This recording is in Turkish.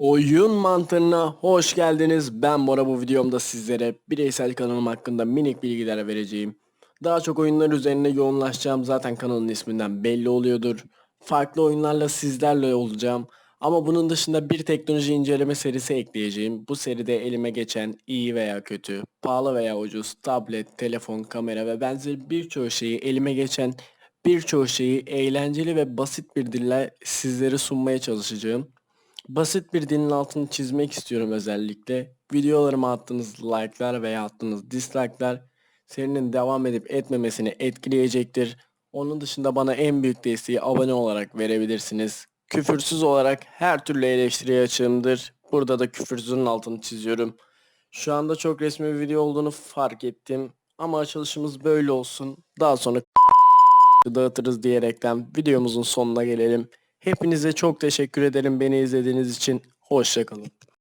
Oyun mantığına hoş geldiniz. Ben Bora bu videomda sizlere bireysel kanalım hakkında minik bilgiler vereceğim. Daha çok oyunlar üzerine yoğunlaşacağım zaten kanalın isminden belli oluyordur. Farklı oyunlarla sizlerle olacağım. Ama bunun dışında bir teknoloji inceleme serisi ekleyeceğim. Bu seride elime geçen iyi veya kötü, pahalı veya ucuz, tablet, telefon, kamera ve benzeri birçok şeyi elime geçen birçok şeyi eğlenceli ve basit bir dille sizlere sunmaya çalışacağım. Basit bir dilin altını çizmek istiyorum özellikle. Videolarıma attığınız like'lar veya attığınız dislike'lar serinin devam edip etmemesini etkileyecektir. Onun dışında bana en büyük desteği abone olarak verebilirsiniz. Küfürsüz olarak her türlü eleştiriye açığımdır. Burada da küfürsüzün altını çiziyorum. Şu anda çok resmi bir video olduğunu fark ettim. Ama açılışımız böyle olsun. Daha sonra dağıtırız diyerekten videomuzun sonuna gelelim. Hepinize çok teşekkür ederim beni izlediğiniz için. Hoşçakalın.